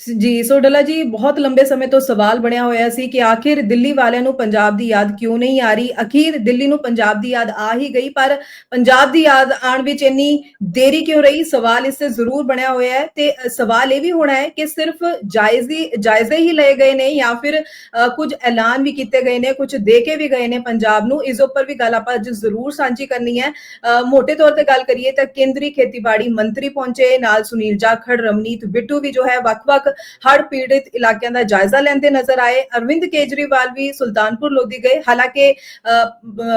ਜੀ ਸੋ ਡੱਲਾ ਜੀ ਬਹੁਤ ਲੰਬੇ ਸਮੇਂ ਤੋਂ ਸਵਾਲ ਬਣਿਆ ਹੋਇਆ ਸੀ ਕਿ ਆਖਿਰ ਦਿੱਲੀ ਵਾਲਿਆਂ ਨੂੰ ਪੰਜਾਬ ਦੀ ਯਾਦ ਕਿਉਂ ਨਹੀਂ ਆ ਰਹੀ? ਅਖੀਰ ਦਿੱਲੀ ਨੂੰ ਪੰਜਾਬ ਦੀ ਯਾਦ ਆ ਹੀ ਗਈ ਪਰ ਪੰਜਾਬ ਦੀ ਯਾਦ ਆਉਣ ਵਿੱਚ ਇੰਨੀ ਦੇਰੀ ਕਿਉਂ ਰਹੀ? ਸਵਾਲ ਇਸ ਤੇ ਜ਼ਰੂਰ ਬਣਿਆ ਹੋਇਆ ਹੈ ਤੇ ਸਵਾਲ ਇਹ ਵੀ ਹੋਣਾ ਹੈ ਕਿ ਸਿਰਫ ਜਾਇਜ਼ੀ ਜਾਇਜ਼ੇ ਹੀ ਲਏ ਗਏ ਨੇ ਜਾਂ ਫਿਰ ਕੁਝ ਐਲਾਨ ਵੀ ਕੀਤੇ ਗਏ ਨੇ ਕੁਝ ਦੇ ਕੇ ਵੀ ਗਏ ਨੇ ਪੰਜਾਬ ਨੂੰ? ਇਸ ਉੱਪਰ ਵੀ ਗੱਲ ਆਪਾਂ ਅੱਜ ਜ਼ਰੂਰ ਸਾਂਝੀ ਕਰਨੀ ਹੈ। ਅ, ਮੋٹے ਤੌਰ ਤੇ ਗੱਲ ਕਰੀਏ ਤਾਂ ਕੇਂਦਰੀ ਖੇਤੀਬਾੜੀ ਮੰਤਰੀ ਪਹੁੰਚੇ ਨਾਲ ਸੁਨੀਲ ਜਾਖੜ ਰਮਨੀਤ ਬਿੱਟੂ ਵੀ ਜੋ ਹੈ ਵੱਖ-ਵੱਖ ਹੜ ਪੀੜਿਤ ਇਲਾਕਿਆਂ ਦਾ ਜਾਇਜ਼ਾ ਲੈਂਦੇ ਨਜ਼ਰ ਆਏ। ਅਰਵਿੰਦ ਕੇਜਰੀਵਾਲ ਵੀ ਸੁਲਤਾਨਪੁਰ ਲੋਧੀ ਗਏ। ਹਾਲਾਂਕਿ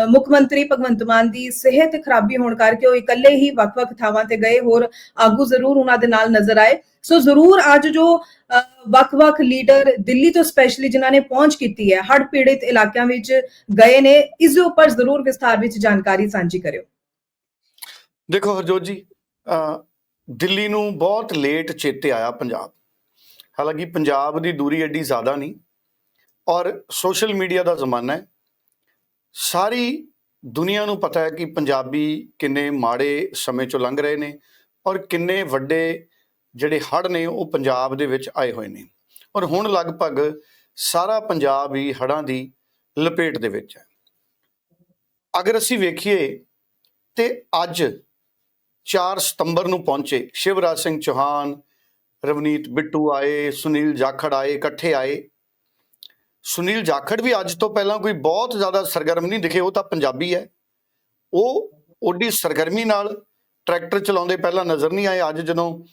ਮੁੱਖ ਮੰਤਰੀ ਭਗਵੰਤ ਮਾਨ ਦੀ ਸਿਹਤ ਖਰਾਬੀ ਹੋਣ ਕਰਕੇ ਉਹ ਇਕੱਲੇ ਹੀ ਵੱਖ-ਵੱਖ ਥਾਵਾਂ ਤੇ ਗਏ। ਹੋਰ ਆਗੂ ਜ਼ਰੂਰ ਉਹਨਾਂ ਦੇ ਨਾਲ ਨਜ਼ਰ ਆਏ। ਸੋ ਜ਼ਰੂਰ ਅੱਜ ਜੋ ਵੱਖ-ਵੱਖ ਲੀਡਰ ਦਿੱਲੀ ਤੋਂ ਸਪੈਸ਼ਲੀ ਜਿਨ੍ਹਾਂ ਨੇ ਪਹੁੰਚ ਕੀਤੀ ਹੈ, ਹੜ੍ਹ ਪੀੜਿਤ ਇਲਾਕਿਆਂ ਵਿੱਚ ਗਏ ਨੇ, ਇਸ ਦੇ ਉੱਪਰ ਜ਼ਰੂਰ ਵਿਸਥਾਰ ਵਿੱਚ ਜਾਣਕਾਰੀ ਸਾਂਝੀ ਕਰਿਓ। ਦੇਖੋ ਹਰਜੋਤ ਜੀ ਅਹ ਦਿੱਲੀ ਨੂੰ ਬਹੁਤ ਲੇਟ ਚੇਤੇ ਆਇਆ ਪੰਜਾਬ। ਹਾਲਾਂਕਿ ਪੰਜਾਬ ਦੀ ਦੂਰੀ ਐਡੀ ਜ਼ਿਆਦਾ ਨਹੀਂ, ਔਰ ਸੋਸ਼ਲ ਮੀਡੀਆ ਦਾ ਜ਼ਮਾਨਾ ਹੈ। ਸਾਰੀ ਦੁਨੀਆ ਨੂੰ ਪਤਾ ਹੈ ਕਿ ਪੰਜਾਬੀ ਕਿੰਨੇ ਮਾੜੇ ਸਮੇਂ ਚੋਂ ਲੰਘ ਰਹੇ ਨੇ ਔਰ ਕਿੰਨੇ ਵੱਡੇ ਜਿਹੜੇ ਹੜ੍ਹ ਨੇ ਉਹ ਪੰਜਾਬ ਦੇ ਵਿੱਚ ਆਏ ਹੋਏ ਨੇ। ਔਰ ਹੁਣ ਲਗਭਗ ਸਾਰਾ ਪੰਜਾਬ ਹੀ ਹੜ੍ਹਾਂ ਦੀ ਲਪੇਟ ਦੇ ਵਿੱਚ ਹੈ। ਅਗਰ ਅਸੀਂ ਵੇਖੀਏ ਤੇ ਅੱਜ 4 ਸਤੰਬਰ ਨੂੰ ਪਹੁੰਚੇ ਸ਼ਿਵਰਾਜ ਸਿੰਘ ਚੌਹਾਨ ਰਵਨੀਤ ਬਿੱਟੂ ਆਏ, ਸੁਨੀਲ ਜਾਖੜ ਆਏ, ਇਕੱਠੇ ਆਏ। ਸੁਨੀਲ ਜਾਖੜ ਵੀ ਅੱਜ ਤੋਂ ਪਹਿਲਾਂ ਕੋਈ ਬਹੁਤ ਜ਼ਿਆਦਾ ਸਰਗਰਮ ਨਹੀਂ ਦਿਖੇ, ਉਹ ਤਾਂ ਪੰਜਾਬੀ ਹੈ। ਉਹ ਓਡੀ ਸਰਗਰਮੀ ਨਾਲ ਟਰੈਕਟਰ ਚਲਾਉਂਦੇ ਪਹਿਲਾਂ ਨਜ਼ਰ ਨਹੀਂ ਆਏ। ਅੱਜ ਜਦੋਂ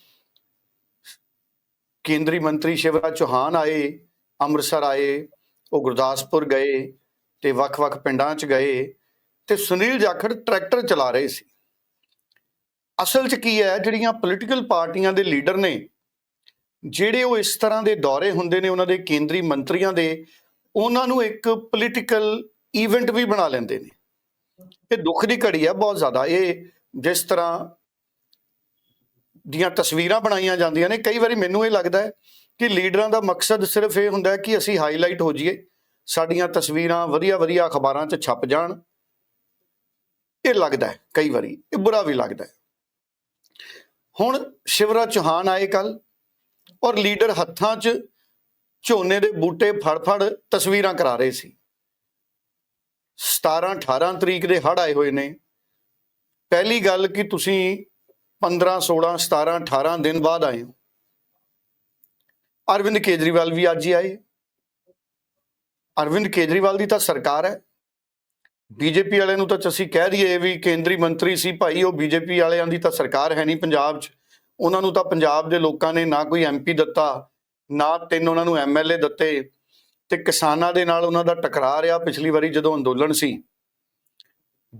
ਕੇਂਦਰੀ ਮੰਤਰੀ ਸ਼ਿਵਰਾਜ ਚੌਹਾਨ ਆਏ, ਅੰਮ੍ਰਿਤਸਰ ਆਏ, ਉਹ ਗੁਰਦਾਸਪੁਰ ਗਏ ਤੇ ਵੱਖ-ਵੱਖ ਪਿੰਡਾਂ 'ਚ ਗਏ ਤੇ ਸੁਨੀਲ ਜਾਖੜ ਟਰੈਕਟਰ ਚਲਾ ਰਹੇ ਸੀ। ਅਸਲ 'ਚ ਕੀ ਹੈ, ਜਿਹੜੀਆਂ ਪੋਲੀਟੀਕਲ ਪਾਰਟੀਆਂ ਦੇ ਲੀਡਰ ਨੇ ਜਿਹੜੇ ਉਹ ਇਸ ਤਰ੍ਹਾਂ ਦੇ ਦੌਰੇ ਹੁੰਦੇ ਨੇ ਉਹਨਾਂ ਦੇ ਕੇਂਦਰੀ ਮੰਤਰੀਆਂ ਦੇ, ਉਹਨਾਂ ਨੂੰ ਇੱਕ ਪੋਲੀਟੀਕਲ ਇਵੈਂਟ ਵੀ ਬਣਾ ਲੈਂਦੇ ਨੇ। ਇਹ ਦੁੱਖ ਦੀ ਘੜੀ ਹੈ ਬਹੁਤ ਜ਼ਿਆਦਾ। ਇਹ ਜਿਸ ਤਰ੍ਹਾਂ ਦੀਆਂ ਤਸਵੀਰਾਂ ਬਣਾਈਆਂ ਜਾਂਦੀਆਂ ਨੇ, ਕਈ ਵਾਰੀ ਮੈਨੂੰ ਇਹ ਲੱਗਦਾ ਹੈ ਕਿ ਲੀਡਰਾਂ ਦਾ ਮਕਸਦ ਸਿਰਫ ਇਹ ਹੁੰਦਾ ਹੈ ਕਿ ਅਸੀਂ ਹਾਈਲਾਈਟ ਹੋ ਜਾਈਏ, ਸਾਡੀਆਂ ਤਸਵੀਰਾਂ ਵਧੀਆ ਵਧੀਆ ਅਖਬਾਰਾਂ 'ਚ ਛਪ ਜਾਣ। ਇਹ ਲੱਗਦਾ ਹੈ ਕਈ ਵਾਰੀ, ਇਹ ਬੁਰਾ ਵੀ ਲੱਗਦਾ ਹੈ। ਹੁਣ ਸ਼ਿਵਰਾਜ ਚੌਹਾਨ ਆਏ ਕੱਲ ਔਰ ਲੀਡਰ ਹੱਥਾਂ 'ਚ ਝੋਨੇ ਦੇ ਬੂਟੇ ਫੜ-ਫੜ ਤਸਵੀਰਾਂ ਕਰਾ ਰਹੇ ਸੀ। 17 18 ਤਰੀਕ ਦੇ ਹੜ ਆਏ ਹੋਏ ਨੇ। ਪਹਿਲੀ ਗੱਲ ਕਿ ਤੁਸੀਂ 15 16 17 18 ਦਿਨ ਬਾਅਦ ਆਏ ਹੋ। ਅਰਵਿੰਦ ਕੇਜਰੀਵਾਲ ਵੀ ਅੱਜ ਹੀ ਆਏ। ਅਰਵਿੰਦ ਕੇਜਰੀਵਾਲ ਦੀ ਤਾਂ ਸਰਕਾਰ ਹੈ। ਬੀਜੇਪੀ ਵਾਲਿਆਂ ਨੂੰ ਤਾਂ ਅਸੀਂ ਕਹਿ ਦਈਏ ਵੀ ਕੇਂਦਰੀ ਮੰਤਰੀ ਸੀ ਭਾਈ, ਉਹ ਬੀਜੇਪੀ ਵਾਲਿਆਂ ਦੀ ਤਾਂ ਸਰਕਾਰ ਹੈ ਨਹੀਂ ਪੰਜਾਬ 'ਚ। ਉਹਨਾਂ ਨੂੰ ਤਾਂ ਪੰਜਾਬ ਦੇ ਲੋਕਾਂ ਨੇ ਨਾ ਕੋਈ ਐਮਪੀ ਦਿੱਤਾ, ਨਾ ਤਿੰਨ ਉਹਨਾਂ ਨੂੰ ਐਮਐਲਏ ਦਿੱਤੇ ਤੇ ਕਿਸਾਨਾਂ ਦੇ ਨਾਲ ਉਹਨਾਂ ਦਾ ਟਕਰਾਅ ਰਿਹਾ ਪਿਛਲੀ ਵਾਰੀ ਜਦੋਂ ਅੰਦੋਲਨ ਸੀ।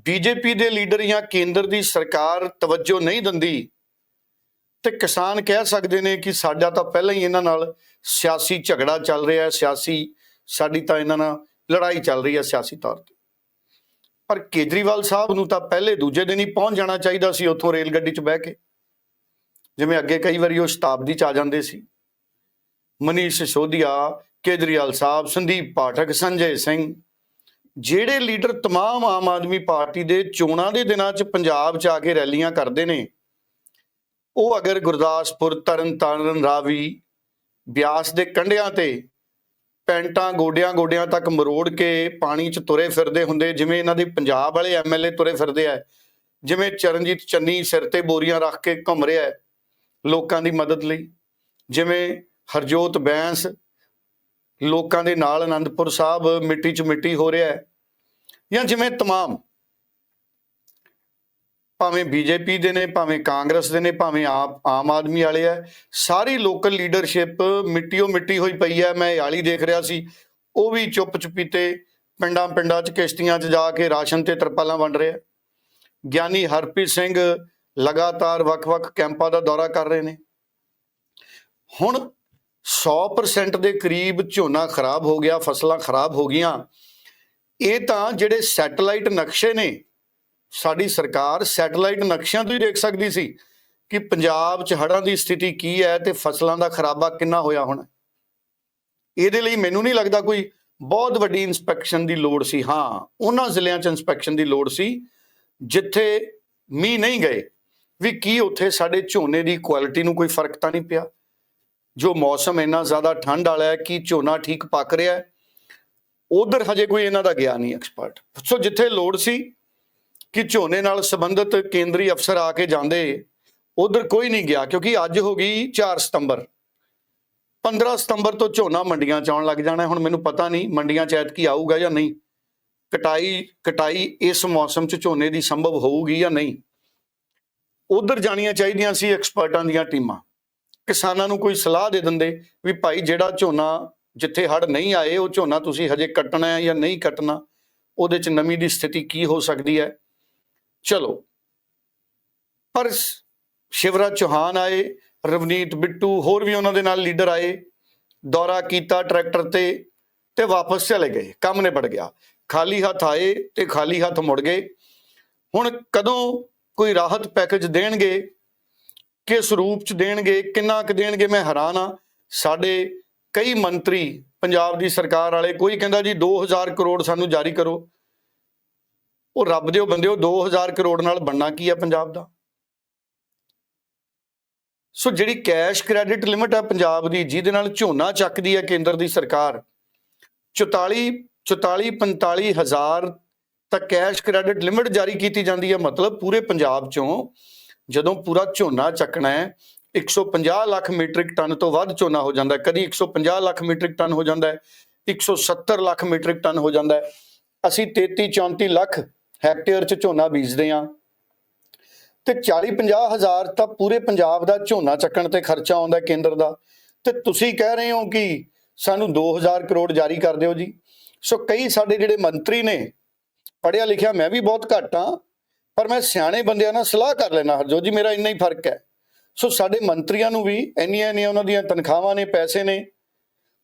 ਬੀਜੇਪੀ ਦੇ ਲੀਡਰ ਜਾਂ ਕੇਂਦਰ ਦੀ ਸਰਕਾਰ ਤਵੱਜੋ ਨਹੀਂ ਦਿੰਦੀ ਤੇ ਕਿਸਾਨ ਕਹਿ ਸਕਦੇ ਨੇ ਕਿ ਸਾਡਾ ਤਾਂ ਪਹਿਲਾਂ ਹੀ ਇਹਨਾਂ ਨਾਲ ਸਿਆਸੀ ਝਗੜਾ ਚੱਲ ਰਿਹਾ ਹੈ ਸਿਆਸੀ ਸਾਡੀ ਤਾਂ ਇਹਨਾਂ ਨਾਲ ਲੜਾਈ ਚੱਲ ਰਹੀ ਹੈ ਸਿਆਸੀ ਤੌਰ ਤੇ। ਪਰ ਕੇਜਰੀਵਾਲ ਸਾਹਿਬ ਨੂੰ ਤਾਂ ਪਹਿਲੇ ਦੂਜੇ ਦਿਨ ਹੀ ਪਹੁੰਚ ਜਾਣਾ ਚਾਹੀਦਾ ਸੀ ਉੱਥੋਂ ਰੇਲ ਗੱਡੀ 'ਚ ਬਹਿ ਕੇ। ਜਿਵੇਂ ਅੱਗੇ ਕਈ ਵਾਰੀ ਉਹ ਸ਼ਤਾਬਦੀ 'ਚ ਆ ਜਾਂਦੇ ਸੀ ਮਨੀਸ਼ ਸਿਸੋਦੀਆ ਕੇਜਰੀਵਾਲ ਸਾਹਿਬ ਸੰਦੀਪ ਪਾਠਕ ਸੰਜੇ ਸਿੰਘ ਜਿਹੜੇ ਲੀਡਰ तमाम ਆਮ ਆਦਮੀ ਪਾਰਟੀ ਦੇ ਚੋਣਾਂ ਦੇ ਦਿਨਾਂ 'ਚ ਪੰਜਾਬ 'ਚ ਆ ਕੇ ਰੈਲੀਆਂ ਕਰਦੇ ਨੇ ਉਹ ਅਗਰ ਗੁਰਦਾਸਪੁਰ ਤਰਨਤਾਰਨ ਰਾਵੀ ਬਿਆਸ ਦੇ ਕੰਢਿਆਂ ਤੇ ਪੈਂਟਾਂ ਗੋਡਿਆਂ ਗੋਡਿਆਂ ਤੱਕ ਮਰੋੜ ਕੇ ਪਾਣੀ 'ਚ ਤੁਰੇ ਫਿਰਦੇ ਹੁੰਦੇ ਜਿਵੇਂ ਇਹਨਾਂ ਦੇ ਪੰਜਾਬ ਵਾਲੇ ਐਮਐਲਏ ਤੁਰੇ ਫਿਰਦੇ ਆ ਜਿਵੇਂ ਚਰਨਜੀਤ ਚੰਨੀ ਸਿਰ ਤੇ ਬੋਰੀਆਂ ਰੱਖ ਕੇ ਘੁੰਮ ਰਿਹਾ ਹੈ ਲੋਕਾਂ ਦੀ ਮਦਦ ਲਈ ਜਿਵੇਂ ਹਰਜੋਤ ਬੈਂਸ ਲੋਕਾਂ ਦੇ ਨਾਲ ਆਨੰਦਪੁਰ ਸਾਹਿਬ ਮਿੱਟੀ 'ਚ ਮਿੱਟੀ ਹੋ ਰਿਹਾ ਹੈ ਜਾਂ ਜਿਵੇਂ तमाम ਭਾਵੇਂ ਬੀਜੇਪੀ ਦੇ ਨੇ ਭਾਵੇਂ ਕਾਂਗਰਸ ਦੇ ਨੇ ਭਾਵੇਂ ਆਪ ਆਮ ਆਦਮੀ ਵਾਲੇ ਆ ਸਾਰੀ ਲੋਕਲ ਲੀਡਰਸ਼ਿਪ ਮਿੱਟੀਓ ਮਿੱਟੀ ਹੋਈ ਪਈ ਹੈ ਮੈਂ ਯਾਲੀ ਦੇਖ ਰਿਹਾ ਸੀ ਉਹ ਵੀ ਚੁੱਪ ਚੁਪੀਤੇ ਪਿੰਡਾਂ ਪਿੰਡਾਂ 'ਚ ਕਿਸ਼ਤੀਆਂ 'ਚ ਜਾ ਕੇ ਰਾਸ਼ਨ ਤੇ ਤਰਪਾਲਾਂ ਵੰਡ ਰਿਹਾ ਗਿਆਨੀ ਹਰਪ੍ਰੀਤ ਸਿੰਘ ਲਗਾਤਾਰ ਵੱਖ-ਵੱਖ ਕੈਂਪਾਂ ਦਾ ਦੌਰਾ ਕਰ ਰਹੇ ਨੇ। ਹੁਣ 100% ਦੇ ਕਰੀਬ ਝੋਨਾ ਖਰਾਬ ਹੋ ਗਿਆ, ਫਸਲਾਂ ਖਰਾਬ ਹੋ ਗਈਆਂ। ਇਹ ਤਾਂ ਜਿਹੜੇ ਸੈਟਲਾਈਟ ਨਕਸ਼ੇ ਨੇ, ਸਾਡੀ ਸਰਕਾਰ ਸੈਟਲਾਈਟ ਨਕਸ਼ਿਆਂ ਤੋਂ ਹੀ ਦੇਖ ਸਕਦੀ ਸੀ ਕਿ ਪੰਜਾਬ 'ਚ ਹੜ੍ਹਾਂ ਦੀ ਸਥਿਤੀ ਕੀ ਹੈ ਤੇ ਫਸਲਾਂ ਦਾ ਖਰਾਬਾ ਕਿੰਨਾ ਹੋਇਆ ਹੋਣਾ। ਇਹਦੇ ਲਈ ਮੈਨੂੰ ਨਹੀਂ ਲੱਗਦਾ ਕੋਈ ਬਹੁਤ ਵੱਡੀ ਇਨਸਪੈਕਸ਼ਨ ਦੀ ਲੋੜ ਸੀ। ਹਾਂ, ਉਹਨਾਂ ਜ਼ਿਲ੍ਹਿਆਂ 'ਚ ਇਨਸਪੈਕਸ਼ਨ ਦੀ ਲੋੜ ਸੀ, ਜਿੱਥੇ ਮੀਂਹ ਨਹੀਂ ਗਏ। ਵੀ ਕੀ ਉੱਥੇ ਸਾਡੇ ਝੋਨੇ ਦੀ ਕੁਆਲਿਟੀ ਨੂੰ ਕੋਈ ਫ਼ਰਕ ਤਾਂ ਨਹੀਂ ਪਿਆ? ਜੋ ਮੌਸਮ ਇੰਨਾ ਜ਼ਿਆਦਾ ਠੰਡ ਵਾਲਾ ਹੈ, ਕਿ ਝੋਨਾ ਠੀਕ ਪੱਕ ਰਿਹਾ ਹੈ? ਉਧਰ ਹਜੇ ਕੋਈ ਇਹਨਾਂ ਦਾ ਗਿਆ ਨਹੀਂ ਐਕਸਪਰਟ ਸੋ ਜਿੱਥੇ ਲੋੜ ਸੀ ਕਿ ਝੋਨੇ ਨਾਲ ਸੰਬੰਧਿਤ ਕੇਂਦਰੀ ਅਫਸਰ ਆ ਕੇ ਜਾਂਦੇ, ਉਧਰ ਕੋਈ ਨਹੀਂ ਗਿਆ, ਕਿਉਂਕਿ ਅੱਜ ਹੋ ਗਈ 4 ਸਤੰਬਰ। 15 ਸਤੰਬਰ ਤੋਂ ਝੋਨਾ ਮੰਡੀਆਂ 'ਚ ਆਉਣ ਲੱਗ ਜਾਣਾ ਹੁਣ ਮੈਨੂੰ ਪਤਾ ਨਹੀਂ ਮੰਡੀਆਂ 'ਚ ਐਤਕੀ ਆਊਗਾ ਜਾਂ ਨਹੀਂ। ਕਟਾਈ ਕਟਾਈ ਇਸ ਮੌਸਮ 'ਚ ਝੋਨੇ ਦੀ ਸੰਭਵ ਹੋਊਗੀ ਜਾਂ ਨਹੀਂ। ਉਧਰ ਜਾਣੀਆਂ ਚਾਹੀਦੀਆਂ ਸੀ ਐਕਸਪਰਟਾਂ ਦੀਆਂ ਟੀਮਾਂ। ਕਿਸਾਨਾਂ ਨੂੰ ਕੋਈ ਸਲਾਹ ਦੇ ਦਿੰਦੇ ਵੀ ਭਾਈ ਜਿਹੜਾ ਝੋਨਾ ਜਿੱਥੇ ਹੜ ਨਹੀਂ ਆਏ, ਉਹ ਝੋਨਾ ਤੁਸੀਂ ਹਜੇ ਕੱਟਣਾ ਹੈ ਜਾਂ ਨਹੀਂ ਕੱਟਣਾ, ਉਹਦੇ 'ਚ ਨਮੀ ਦੀ ਸਥਿਤੀ ਕੀ ਹੋ ਸਕਦੀ ਹੈ? ਚਲੋ। ਪਰ ਸ਼ਿਵਰਾਜ ਚੌਹਾਨ ਆਏ, ਰਵਨੀਤ ਬਿੱਟੂ ਹੋਰ ਵੀ ਉਹਨਾਂ ਦੇ ਨਾਲ ਲੀਡਰ ਆਏ, ਦੌਰਾ ਕੀਤਾ ਟਰੈਕਟਰ ਤੇ ਤੇ ਵਾਪਸ ਚਲੇ ਗਏ, ਕੰਮ ਨਿਬੜ ਗਿਆ। ਖਾਲੀ ਹੱਥ ਆਏ ਤੇ ਖਾਲੀ ਹੱਥ ਮੁੜ ਗਏ। ਹੁਣ ਕਦੋਂ ਕੋਈ ਰਾਹਤ ਪੈਕੇਜ ਦੇਣਗੇ? ਕਿਸ ਰੂਪ ਚ ਦੇਣਗੇ? ਕਿੰਨਾ ਕੁ ਦੇਣਗੇ? ਮੈਂ ਹੈਰਾਨ ਆ ਸਾਡੇ ਕਈ ਮੰਤਰੀ ਪੰਜਾਬ ਦੀ ਸਰਕਾਰ ਵਾਲੇ ਕੋਈ ਕਹਿੰਦਾ ਜੀ 2000 ਕਰੋੜ ਸਾਨੂੰ ਜਾਰੀ ਕਰੋ। ਉਹ ਰੱਬ ਦਿਓ ਬੰਦਿਓ 2000 ਕਰੋੜ ਨਾਲ ਬਣਨਾ ਕੀ ਆ ਪੰਜਾਬ ਦਾ? ਸੋ ਜਿਹੜੀ ਕੈਸ਼ ਕ੍ਰੈਡਿਟ ਲਿਮਟ ਹੈ ਪੰਜਾਬ ਦੀ, ਜਿਹਦੇ ਨਾਲ ਝੋਨਾ ਚੱਕਦੀ ਹੈ ਕੇਂਦਰ ਦੀ ਸਰਕਾਰ 44 44 45 ਹਜ਼ਾਰ ਤਾਂ ਕੈਸ਼ ਕ੍ਰੈਡਿਟ ਲਿਮਿਟ ਜਾਰੀ ਕੀਤੀ ਜਾਂਦੀ ਹੈ। ਮਤਲਬ ਪੂਰੇ ਪੰਜਾਬ ਚੋਂ ਜਦੋਂ ਪੂਰਾ ਝੋਨਾ ਚੱਕਣਾ ਹੈ 150 ਲੱਖ ਮੀਟ੍ਰਿਕ ਟਨ ਤੋਂ ਵੱਧ ਝੋਨਾ ਹੋ ਜਾਂਦਾ ਹੈ। ਕਦੀ 150 ਲੱਖ ਮੀਟ੍ਰਿਕ ਟਨ ਹੋ ਜਾਂਦਾ ਹੈ 170 ਲੱਖ ਮੀਟ੍ਰਿਕ ਟਨ ਹੋ ਜਾਂਦਾ ਹੈ। ਅਸੀਂ 33 34 ਲੱਖ ਹੈਕਟੇਅਰ 'ਚ ਝੋਨਾ ਬੀਜਦੇ ਹਾਂ ਤੇ 40 50 ਹਜ਼ਾਰ ਤਾਂ ਪੂਰੇ ਪੰਜਾਬ ਦਾ ਝੋਨਾ ਚੱਕਣ ਤੇ ਖਰਚਾ ਆਉਂਦਾ ਕੇਂਦਰ ਦਾ। ਤੇ ਤੁਸੀਂ ਕਹਿ ਰਹੇ ਹੋ ਕਿ ਸਾਨੂੰ 2000 ਕਰੋੜ ਜਾਰੀ ਕਰ ਦਿਓ ਜੀ। ਸੋ ਕਈ ਸਾਡੇ ਜਿਹੜੇ ਮੰਤਰੀ ਨੇ ਪੜਿਆ ਲਿਖਿਆ ਮੈਂ ਵੀ ਬਹੁਤ ਘੱਟ ਹਾਂ, ਪਰ ਮੈਂ ਸਿਆਣੇ ਬੰਦਿਆਂ ਨਾਲ ਸਲਾਹ ਕਰ ਲੈਣਾ ਹਰਜੋਤ ਜੀ, ਮੇਰਾ ਇੰਨਾ ਹੀ ਫ਼ਰਕ ਹੈ। ਸੋ ਸਾਡੇ ਮੰਤਰੀਆਂ ਨੂੰ ਵੀ ਇੰਨੀਆਂ ਇੰਨੀਆਂ ਉਹਨਾਂ ਦੀਆਂ ਤਨਖਾਹਾਂ ਨੇ, ਪੈਸੇ ਨੇ,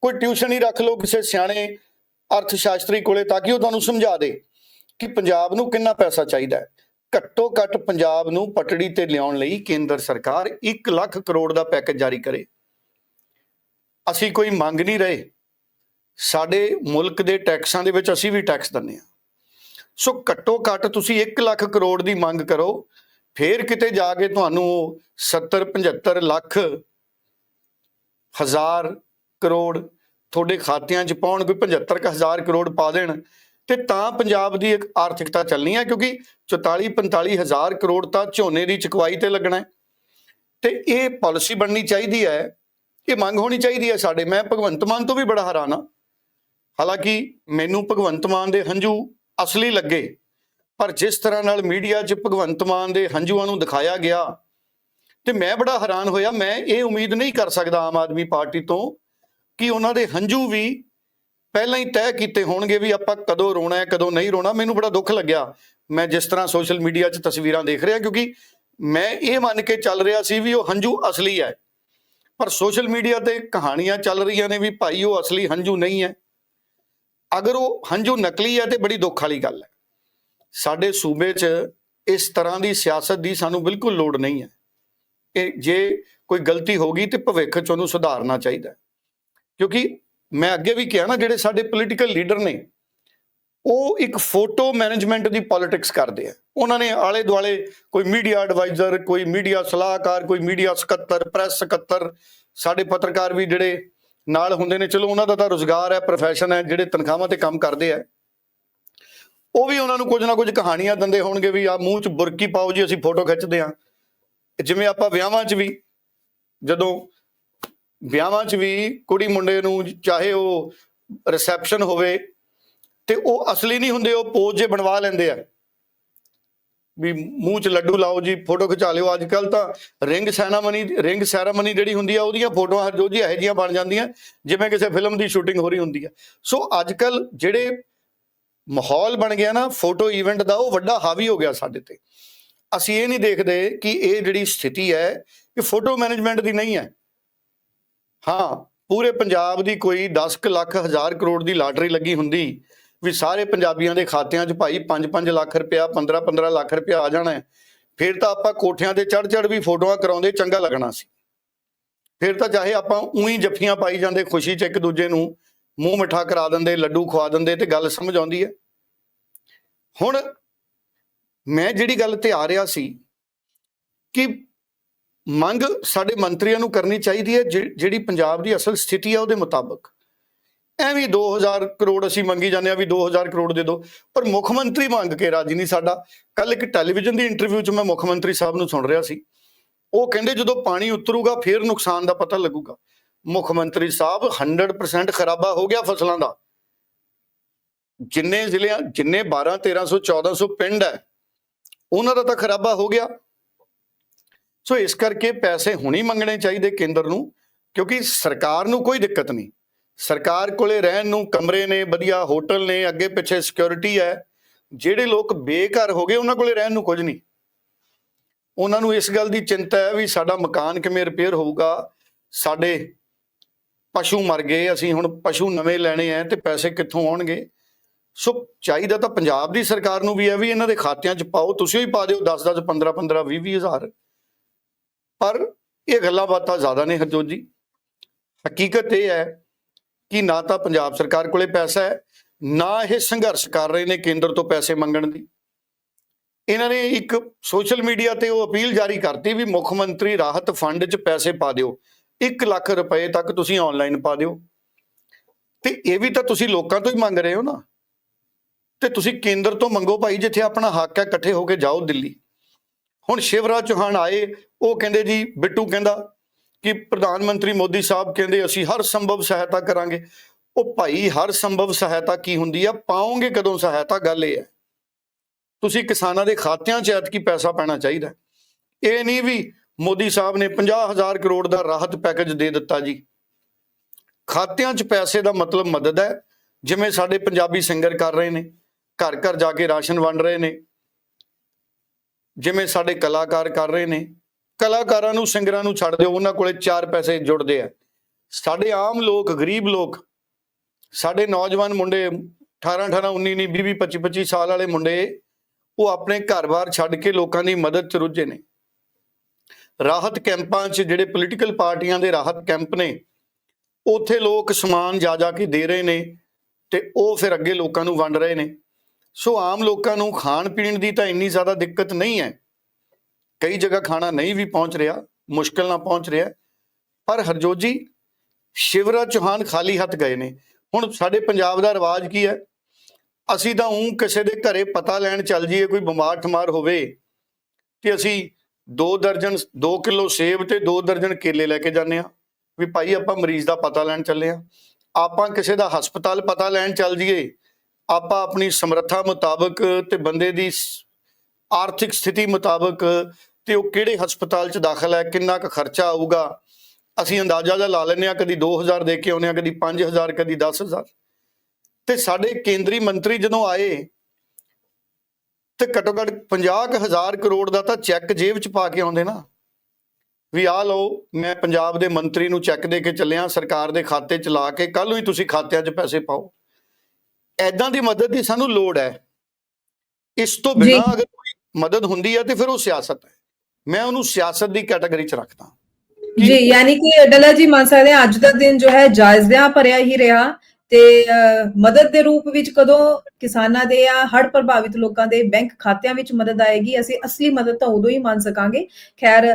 ਕੋਈ ਟਿਊਸ਼ਨ ਹੀ ਰੱਖ ਲਓ ਕਿਸੇ ਸਿਆਣੇ ਅਰਥ ਸ਼ਾਸਤਰੀ ਕੋਲੇ ਤਾਂ ਕਿ ਉਹ ਤੁਹਾਨੂੰ ਸਮਝਾ ਦੇ ਕਿ ਪੰਜਾਬ ਨੂੰ ਕਿੰਨਾ ਪੈਸਾ ਚਾਹੀਦਾ ਹੈ। ਘੱਟੋ ਘੱਟ ਪੰਜਾਬ ਨੂੰ ਪਟੜੀ ਤੇ ਲਿਆਉਣ ਲਈ ਕੇਂਦਰ ਸਰਕਾਰ 1 ਲੱਖ ਕਰੋੜ ਦਾ ਪੈਕੇਜ ਜਾਰੀ ਕਰੇ। ਅਸੀਂ ਕੋਈ ਮੰਗ ਨਹੀਂ ਰਹੇ। ਸਾਡੇ ਮੁਲਕ ਦੇ ਟੈਕਸਾਂ ਦੇ ਵਿੱਚ ਅਸੀਂ ਵੀ ਟੈਕਸ ਦਿੰਦੇ ਹਾਂ। ਸੋ ਘੱਟੋ ਘੱਟ ਤੁਸੀਂ 1 ਲੱਖ ਕਰੋੜ ਦੀ ਮੰਗ ਕਰੋ, ਫੇਰ ਕਿਤੇ ਜਾ ਕੇ ਤੁਹਾਨੂੰ ਉਹ 70 75 ਲੱਖ, ਹਜ਼ਾਰ ਕਰੋੜ ਤੁਹਾਡੇ ਖਾਤਿਆਂ 'ਚ ਪਾਉਣ, ਕੋਈ 75 ਕੁ ਹਜ਼ਾਰ ਕਰੋੜ ਪਾ ਦੇਣ, ਤੇ ਤਾਂ ਪੰਜਾਬ ਦੀ ਇੱਕ ਆਰਥਿਕਤਾ ਚੱਲਣੀ ਹੈ, ਕਿਉਂਕਿ 44 45 ਹਜ਼ਾਰ ਕਰੋੜ ਤਾਂ ਝੋਨੇ ਦੀ ਚਕਵਾਈ ਤੇ ਲੱਗਣਾ ਹੈ। ਤੇ ਇਹ ਪਾਲਿਸੀ ਬਣਨੀ ਚਾਹੀਦੀ ਹੈ, ਇਹ ਮੰਗ ਹੋਣੀ ਚਾਹੀਦੀ ਹੈ ਸਾਡੇ। ਮੈਂ ਭਗਵੰਤ ਮਾਨ ਤੋਂ ਵੀ ਬੜਾ ਹੈਰਾਨ ਹਾਂ। ਹਾਲਾਂਕਿ ਮੈਨੂੰ ਭਗਵੰਤ ਮਾਨ ਦੇ ਹੰਝੂ ਅਸਲੀ ਲੱਗੇ। ਪਰ ਜਿਸ ਤਰ੍ਹਾਂ ਨਾਲ ਮੀਡੀਆ 'ਚ ਭਗਵੰਤ ਮਾਨ ਦੇ ਹੰਝੂਆਂ ਨੂੰ ਦਿਖਾਇਆ ਗਿਆ, ਤੇ ਮੈਂ ਬੜਾ ਹੈਰਾਨ ਹੋਇਆ, ਮੈਂ ਇਹ ਉਮੀਦ ਨਹੀਂ ਕਰ ਸਕਦਾ ਆਮ ਆਦਮੀ ਪਾਰਟੀ ਤੋਂ ਕਿ ਉਹਨਾਂ ਦੇ ਹੰਝੂ ਵੀ ਪਹਿਲਾਂ ਹੀ ਤੈਅ ਕੀਤੇ ਹੋਣਗੇ ਵੀ ਆਪਾਂ ਕਦੋਂ ਰੋਣਾ ਹੈ, ਕਦੋਂ ਨਹੀਂ ਰੋਣਾ। ਮੈਨੂੰ ਬੜਾ ਦੁੱਖ ਲੱਗਿਆ। ਮੈਂ ਜਿਸ ਤਰ੍ਹਾਂ ਸੋਸ਼ਲ ਮੀਡੀਆ 'ਚ ਤਸਵੀਰਾਂ ਦੇਖ ਰਿਹਾ, ਕਿਉਂਕਿ ਮੈਂ ਇਹ ਮੰਨ ਕੇ ਚੱਲ ਰਿਹਾ ਸੀ ਵੀ ਉਹ ਹੰਝੂ ਅਸਲੀ ਹੈ। ਪਰ ਸੋਸ਼ਲ ਮੀਡੀਆ ਤੇ ਕਹਾਣੀਆਂ ਚੱਲ ਰਹੀਆਂ ਨੇ ਵੀ ਭਾਈ, ਉਹ ਅਸਲੀ ਹੰਝੂ ਨਹੀਂ ਹੈ। ਅਗਰ ਉਹ ਹੰਝੂ ਨਕਲੀ ਹੈ ਤੇ ਬੜੀ ਦੁੱਖ ਵਾਲੀ ਗੱਲ ਹੈ। ਸਾਡੇ ਸੂਬੇ 'ਚ ਇਸ ਤਰ੍ਹਾਂ ਦੀ ਸਿਆਸਤ ਦੀ ਸਾਨੂੰ ਬਿਲਕੁਲ ਲੋੜ ਨਹੀਂ ਹੈ। ਇਹ ਜੇ ਕੋਈ ਗਲਤੀ ਹੋ ਗਈ ਤੇ ਭਵਿੱਖ 'ਚ ਉਹਨੂੰ ਸੁਧਾਰਨਾ ਚਾਹੀਦਾ ਕਿਉਂਕਿ ਮੈਂ ਅੱਗੇ ਵੀ ਕਿਹਾ ਨਾ, ਜਿਹੜੇ ਸਾਡੇ ਪੋਲੀਟੀਕਲ ਲੀਡਰ ਨੇ, ਉਹ ਇੱਕ ਫੋਟੋ ਮੈਨੇਜਮੈਂਟ ਦੀ ਪੋਲਿਟਿਕਸ ਕਰਦੇ ਆ। ਉਹਨਾਂ ਨੇ ਆਲੇ ਦੁਆਲੇ ਕੋਈ ਮੀਡੀਆ ਐਡਵਾਈਜ਼ਰ ਕੋਈ ਮੀਡੀਆ ਸਲਾਹਕਾਰ, ਕੋਈ ਮੀਡੀਆ ਸਕੱਤਰ ਪ੍ਰੈਸ ਸਕੱਤਰ, ਸਾਡੇ ਪੱਤਰਕਾਰ ਵੀ ਜਿਹੜੇ ਨਾਲ ਹੁੰਦੇ ਨੇ, ਚਲੋ ਉਹਨਾਂ ਦਾ ਤਾਂ ਰੋਜ਼ਗਾਰ ਹੈ, profession ਹੈ, ਜਿਹੜੇ ਤਨਖਾਹਾਂ ਤੇ ਕੰਮ ਕਰਦੇ ਆ। ਉਹ ਵੀ ਉਹਨਾਂ ਨੂੰ ਕੁਝ ਨਾ ਕੁਝ ਕਹਾਣੀਆਂ ਦਿੰਦੇ ਹੋਣਗੇ ਵੀ ਆ ਮੂੰਹ 'ਚ ਬੁਰਕੀ ਪਾਓ ਜੀ, ਅਸੀਂ ਫੋਟੋ ਖਿੱਚਦੇ ਆ ਜਿਵੇਂ ਆਪਾਂ ਵਿਆਹਾਂ 'ਚ ਵੀ, ਜਦੋਂ ਵਿਆਹਾਂ 'ਚ ਵੀ ਕੁੜੀ ਮੁੰਡੇ ਨੂੰ ਚਾਹੇ ਉਹ ਰਿਸੈਪਸ਼ਨ ਹੋਵੇ, ਤੇ ਉਹ ਅਸਲੀ ਨਹੀਂ ਹੁੰਦੇ, ਉਹ ਪੋਜ਼ ਜੇ ਬਣਵਾ ਲੈਂਦੇ ਆ। ਵੀ ਮੂੰਹ 'ਚ ਲੱਡੂ ਲਾਓ ਜੀ ਫੋਟੋ ਖਿਚਾ ਲਿਓ। ਅੱਜ ਕੱਲ ਤਾਂ ਰਿੰਗ ਸੈਰਾਮਨੀ ਰਿੰਗ ਸੈਰਾਮਨੀ ਜਿਹੜੀ ਹੁੰਦੀ ਆ, ਉਹਦੀਆਂ ਫੋਟੋਆਂ ਹਰਜੋਤ ਜੀ ਇਹੋ ਜਿਹੀਆਂ ਬਣ ਜਾਂਦੀਆਂ, ਜਿਵੇਂ ਕਿਸੇ ਫਿਲਮ ਦੀ ਸ਼ੂਟਿੰਗ ਹੋ ਰਹੀ ਹੁੰਦੀ ਆ। ਸੋ ਅੱਜ ਕੱਲ ਜਿਹੜੇ ਮਾਹੌਲ ਬਣ ਗਿਆ ਨਾ ਫੋਟੋ ਇਵੈਂਟ ਦਾ, ਉਹ ਵੱਡਾ ਹਾਵੀ ਹੋ ਗਿਆ ਸਾਡੇ ਤੇ। ਅਸੀਂ ਇਹ ਨਹੀਂ ਦੇਖਦੇ ਕਿ ਇਹ ਜਿਹੜੀ ਸਥਿਤੀ ਹੈ, ਇਹ ਫੋਟੋ ਮੈਨੇਜਮੈਂਟ ਦੀ ਨਹੀਂ ਹੈ। ਹਾਂ, ਪੂਰੇ ਪੰਜਾਬ ਦੀ ਕੋਈ 10 ਕੁ ਲੱਖ, ਹਜ਼ਾਰ ਕਰੋੜ ਦੀ ਲਾਟਰੀ ਲੱਗੀ ਹੁੰਦੀ। ਵੀ ਸਾਰੇ ਪੰਜਾਬੀਆਂ ਦੇ ਖਾਤਿਆਂ 'ਚ ਭਾਈ 5-5 ਲੱਖ ਰੁਪਇਆ 15-15 ਲੱਖ ਰੁਪਇਆ ਆ ਜਾਣਾ ਫਿਰ ਤਾਂ ਆਪਾਂ ਕੋਠਿਆਂ ਤੇ ਚੜ ਚੜ ਵੀ ਫੋਟੋਆਂ ਕਰਾਉਂਦੇ, ਚੰਗਾ ਲੱਗਣਾ ਸੀ। ਫਿਰ ਤਾਂ ਚਾਹੇ ਆਪਾਂ ਉਹੀ ਜੱਫੀਆਂ ਪਾਈ ਜਾਂਦੇ, ਖੁਸ਼ੀ 'ਚ ਇੱਕ ਦੂਜੇ ਨੂੰ ਮੂੰਹ ਮਿੱਠਾ ਕਰਾ ਦਿੰਦੇ, ਲੱਡੂ ਖਵਾ ਦਿੰਦੇ ਤੇ ਗੱਲ ਸਮਝ ਆਉਂਦੀ ਹੈ। ਹੁਣ ਮੈਂ ਜਿਹੜੀ ਗੱਲ ਤੇ ਆ ਰਿਹਾ ਸੀ ਕਿ ਮੰਗ ਸਾਡੇ ਮੰਤਰੀਆਂ ਨੂੰ ਕਰਨੀ ਚਾਹੀਦੀ ਹੈ, ਜਿ- ਜਿਹੜੀ ਪੰਜਾਬ ਦੀ ਅਸਲ ਸਥਿਤੀ ਹੈ ਉਹਦੇ ਮੁਤਾਬਕ। ਐਵੇਂ 2000 ਕਰੋੜ ਅਸੀਂ ਮੰਗੀ ਜਾਂਦੇ ਆ ਵੀ 2000 ਕਰੋੜ ਦੇ ਦਿਓ ਪਰ ਮੁੱਖ ਮੰਤਰੀ ਮੰਗ ਕੇ ਰਾਜੀ ਨਹੀਂ ਸਾਡਾ। ਕੱਲ ਇੱਕ ਟੈਲੀਵਿਜ਼ਨ ਦੀ ਇੰਟਰਵਿਊ 'ਚ ਮੈਂ ਮੁੱਖ ਮੰਤਰੀ ਸਾਹਿਬ ਨੂੰ ਸੁਣ ਰਿਹਾ ਸੀ। ਉਹ ਕਹਿੰਦੇ ਜਦੋਂ ਪਾਣੀ ਉਤਰੂਗਾ, ਫਿਰ ਨੁਕਸਾਨ ਦਾ ਪਤਾ ਲੱਗੂਗਾ। ਮੁੱਖ ਮੰਤਰੀ ਸਾਹਿਬ 100% ਖਰਾਬਾ ਹੋ ਗਿਆ ਫਸਲਾਂ ਦਾ। ਜਿੰਨੇ ਜ਼ਿਲ੍ਹਿਆਂ, ਜਿੰਨੇ 12 1300 1400 ਪਿੰਡ ਹੈ, ਉਹਨਾਂ ਦਾ ਤਾਂ ਖਰਾਬਾ ਹੋ ਗਿਆ। ਸੋ ਇਸ ਕਰਕੇ ਪੈਸੇ ਹੁਣੀ ਮੰਗਣੇ ਚਾਹੀਦੇ ਕੇਂਦਰ ਨੂੰ, ਕਿਉਂਕਿ ਸਰਕਾਰ ਨੂੰ ਕੋਈ ਦਿੱਕਤ ਨਹੀਂ। ਸਰਕਾਰ ਕੋਲੇ ਰਹਿਣ ਨੂੰ ਕਮਰੇ ਨੇ, ਵਧੀਆ ਹੋਟਲ ਨੇ, ਅੱਗੇ ਪਿੱਛੇ ਸਿਕਿਉਰਿਟੀ ਹੈ। ਜਿਹੜੇ ਲੋਕ ਬੇਘਰ ਹੋ ਗਏ, ਉਹਨਾਂ ਕੋਲੇ ਰਹਿਣ ਨੂੰ ਕੁਝ ਨਹੀਂ। ਉਹਨਾਂ ਨੂੰ ਇਸ ਗੱਲ ਦੀ ਚਿੰਤਾ ਹੈ ਵੀ ਸਾਡਾ ਮਕਾਨ ਕਿਵੇਂ ਰਿਪੇਅਰ ਹੋਊਗਾ। ਸਾਡੇ ਪਸ਼ੂ ਮਰ ਗਏ, ਅਸੀਂ ਹੁਣ ਪਸ਼ੂ ਨਵੇਂ ਲੈਣੇ ਆ ਤੇ ਪੈਸੇ ਕਿੱਥੋਂ ਆਉਣਗੇ? ਸੋ ਚਾਹੀਦਾ ਤਾਂ ਪੰਜਾਬ ਦੀ ਸਰਕਾਰ ਨੂੰ ਵੀ ਹੈ ਵੀ ਇਹਨਾਂ ਦੇ ਖਾਤਿਆਂ 'ਚ ਪਾਓ, ਤੁਸੀਂ ਹੀ ਪਾ ਦਿਓ 10 10 15 15 20 20 ਹਜ਼ਾਰ। ਪਰ ਇਹ ਗੱਲਾਂ ਬਾਤਾਂ ਜ਼ਿਆਦਾ ਨੇ ਹਰਜੋਤ ਜੀ। ਹਕੀਕਤ ਇਹ ਹੈ ਕਿ ਨਾ ਤਾਂ ਪੰਜਾਬ ਸਰਕਾਰ ਕੋਲੇ ਪੈਸਾ ਹੈ, ਨਾ ਇਹ ਸੰਘਰਸ਼ ਕਰ ਰਹੇ ਨੇ ਕੇਂਦਰ ਤੋਂ ਪੈਸੇ ਮੰਗਣ ਦੀ। ਇਹਨਾਂ ਨੇ ਇੱਕ ਸੋਸ਼ਲ ਮੀਡੀਆ ਤੇ ਉਹ ਅਪੀਲ ਜਾਰੀ ਕਰਤੀ ਵੀ ਮੁੱਖ ਮੰਤਰੀ ਰਾਹਤ ਫੰਡ 'ਚ ਪੈਸੇ ਪਾ ਦਿਓ। 1 ਲੱਖ ਰੁਪਏ ਤੱਕ ਤੁਸੀਂ ਆਨਲਾਈਨ ਪਾ ਦਿਓ। ਤੇ ਇਹ ਵੀ ਤਾਂ ਤੁਸੀਂ ਲੋਕਾਂ ਤੋਂ ਹੀ ਮੰਗ ਰਹੇ ਹੋ ਨਾ। ਤੇ ਤੁਸੀਂ ਕੇਂਦਰ ਤੋਂ ਮੰਗੋ ਭਾਈ, ਜਿੱਥੇ ਆਪਣਾ ਹੱਕ ਹੈ, ਇਕੱਠੇ ਹੋ ਕੇ ਜਾਓ ਦਿੱਲੀ। ਹੁਣ ਸ਼ਿਵਰਾਜ ਚੌਹਾਨ ਆਏ, ਉਹ ਕਹਿੰਦੇ ਜੀ, ਬਿੱਟੂ ਕਹਿੰਦਾ ਕਿ ਪ੍ਰਧਾਨ ਮੰਤਰੀ ਮੋਦੀ ਸਾਹਿਬ ਕਹਿੰਦੇ ਅਸੀਂ ਹਰ ਸੰਭਵ ਸਹਾਇਤਾ ਕਰਾਂਗੇ। ਉਹ ਭਾਈ ਹਰ ਸੰਭਵ ਸਹਾਇਤਾ ਕੀ ਹੁੰਦੀ ਆ? ਪਾਓਗੇ ਕਦੋਂ ਸਹਾਇਤਾ? ਗੱਲ ਇਹ ਹੈ। ਤੁਸੀਂ ਕਿਸਾਨਾਂ ਦੇ ਖਾਤਿਆਂ 'ਚ ਐਤਕੀ ਪੈਸਾ ਪੈਣਾ ਚਾਹੀਦਾ। ਇਹ ਨਹੀਂ ਵੀ ਮੋਦੀ ਸਾਹਿਬ ਨੇ 50000 ਕਰੋੜ ਦਾ ਰਾਹਤ ਪੈਕੇਜ ਦੇ ਦਿੱਤਾ ਜੀ। ਖਾਤਿਆਂ 'ਚ ਪੈਸੇ ਦਾ ਮਤਲਬ ਮਦਦ ਹੈ। ਜਿਵੇਂ ਸਾਡੇ ਪੰਜਾਬੀ ਸਿੰਗਰ ਕਰ ਰਹੇ ਨੇ ਘਰ ਘਰ ਜਾ ਕੇ ਰਾਸ਼ਨ ਵੰਡ ਰਹੇ ਨੇ। ਜਿਵੇਂ ਸਾਡੇ ਕਲਾਕਾਰ ਕਰ ਰਹੇ ਨੇ। ਕਲਾਕਾਰਾਂ ਨੂੰ, ਸਿੰਗਰਾਂ ਨੂੰ ਛੱਡ ਦਿਓ, ਉਹਨਾਂ ਕੋਲੇ ਚਾਰ ਪੈਸੇ ਜੁੜਦੇ ਆ। ਸਾਡੇ ਆਮ ਲੋਕ, ਗਰੀਬ ਲੋਕ, ਸਾਡੇ ਨੌਜਵਾਨ ਮੁੰਡੇ 18 18 19 19 20 20 25 25 ਸਾਲ ਵਾਲੇ ਮੁੰਡੇ, ਉਹ ਆਪਣੇ ਘਰ-ਬਾਰ ਛੱਡ ਕੇ ਲੋਕਾਂ ਦੀ ਮਦਦ 'ਚ ਰੁੱਝੇ ਨੇ। ਰਾਹਤ ਕੈਂਪਾਂ 'ਚ ਜਿਹੜੇ ਪੋਲੀਟੀਕਲ ਪਾਰਟੀਆਂ ਦੇ ਰਾਹਤ ਕੈਂਪ ਨੇ, ਉੱਥੇ ਲੋਕ ਸਮਾਨ ਜਾ ਜਾ ਕੇ ਦੇ ਰਹੇ ਨੇ ਤੇ ਉਹ ਫਿਰ ਅੱਗੇ ਲੋਕਾਂ ਨੂੰ ਵੰਡ ਰਹੇ ਨੇ। ਸੋ ਆਮ ਲੋਕਾਂ ਨੂੰ ਖਾਣ ਪੀਣ ਦੀ ਤਾਂ ਇੰਨੀ ਜ਼ਿਆਦਾ ਦਿੱਕਤ ਨਹੀਂ ਹੈ। ਕਈ ਜਗ੍ਹਾ ਖਾਣਾ ਨਹੀਂ ਵੀ ਪਹੁੰਚ ਰਿਹਾ, ਮੁਸ਼ਕਲ ਨਾਲ ਪਹੁੰਚ ਰਿਹਾ, ਪਰ ਹਰਜੋਤ ਜੀ, ਸ਼ਿਵਰਾਜ ਚੌਹਾਨ ਖਾਲੀ ਹੱਥ ਗਏ ਨੇ। ਹੁਣ ਸਾਡੇ ਪੰਜਾਬ ਦਾ ਰਿਵਾਜ ਕੀ ਹੈ? ਅਸੀਂ ਤਾਂ ਉਂ ਕਿਸੇ ਦੇ ਘਰੇ ਪਤਾ ਲੈਣ ਚੱਲ ਜੀਏ ਕੋਈ ਬਿਮਾਰ ਠਮਾਰ ਹੋਵੇ, ਤੇ ਅਸੀਂ 2 ਦਰਜਨ 2 ਕਿਲੋ ਸੇਬ ਤੇ 2 ਦਰਜਨ ਕੇਲੇ ਲੈ ਕੇ ਜਾਂਦੇ ਆ ਵੀ ਭਾਈ ਆਪਾਂ ਮਰੀਜ਼ ਦਾ ਪਤਾ ਲੈਣ ਚੱਲੇ ਆ ਆਪਾਂ ਕਿਸੇ ਦਾ ਹਸਪਤਾਲ ਪਤਾ ਲੈਣ ਚੱਲ ਜਾਈਏ, ਆਪਾਂ ਆਪਣੀ ਸਮਰੱਥਾ ਮੁਤਾਬਕ ਤੇ ਬੰਦੇ ਦੀ ਆਰਥਿਕ ਸਥਿਤੀ ਮੁਤਾਬਕ ਤੇ ਉਹ ਕਿਹੜੇ ਹਸਪਤਾਲ 'ਚ ਦਾਖਲ ਹੈ ਕਿੰਨਾ ਕੁ ਖਰਚਾ ਆਊਗਾ ਅਸੀਂ ਅੰਦਾਜ਼ਾ ਜਿਹਾ ਲਾ ਲੈਂਦੇ ਆ ਕਦੀ 2000 ਦੇ ਕੇ ਆਉਂਦੇ ਆ ਕਦੀ 5000 ਕਦੀ 10000 ਤੇ ਸਾਡੇ ਕੇਂਦਰੀ ਮੰਤਰੀ ਜਦੋਂ ਆਏ ਤੇ ਘੱਟੋ ਘੱਟ 50000 ਕਰੋੜ ਦਾ ਤਾਂ ਚੈੱਕ ਜੇਬ 'ਚ ਪਾ ਕੇ ਆਉਂਦੇ ਨਾ। ਵੀ ਆ ਲਓ ਮੈਂ ਪੰਜਾਬ ਦੇ ਮੰਤਰੀ ਨੂੰ ਚੈੱਕ ਦੇ ਕੇ ਚੱਲਿਆ ਸਰਕਾਰ ਦੇ ਖਾਤੇ 'ਚ ਲਾ ਕੇ ਕੱਲ ਨੂੰ ਹੀ ਤੁਸੀਂ ਖਾਤਿਆਂ 'ਚ ਪੈਸੇ ਪਾਓ। ਐਦਾਂ ਦੀ ਮਦਦ ਦੀ ਸਾਨੂੰ ਲੋੜ ਹੈ। ਇਸ ਤੋਂ ਬਿਨਾਂ। ਅਗਰ ਮਦਦ ਹੁੰਦੀ ਹੈ ਤੇ ਫਿਰ ਉਹ ਸਿਆਸਤ ਹੈ। ਮੈਂ ਉਹਨੂੰ ਸਿਆਸਤ ਦੀ ਕੈਟਾਗਰੀ 'ਚ ਰੱਖਦਾ। ਜੀ, ਯਾਨੀ ਕਿ ਡੱਲਾ ਜੀ ਮੰਨ ਸਕਦੇ ਹਾਂ, ਅੱਜ ਦਾ ਦਿਨ ਜੋ ਹੈ ਜਾਇਜ਼ਿਆਂ ਭਰਿਆ ਹੀ ਰਿਹਾ ਤੇ ਮਦਦ ਦੇ ਰੂਪ ਵਿੱਚ ਕਦੋਂ ਕਿਸਾਨਾਂ ਦੇ ਜਾਂ ਹੜ੍ਹ ਪ੍ਰਭਾਵਿਤ ਲੋਕਾਂ ਦੇ ਬੈਂਕ ਖਾਤਿਆਂ ਵਿੱਚ ਮਦਦ ਆਏਗੀ, ਅਸੀਂ ਅਸਲੀ ਮਦਦ ਤਾਂ ਉਦੋਂ ਹੀ ਮੰਨ ਸਕਾਂਗੇ। ਖੈਰ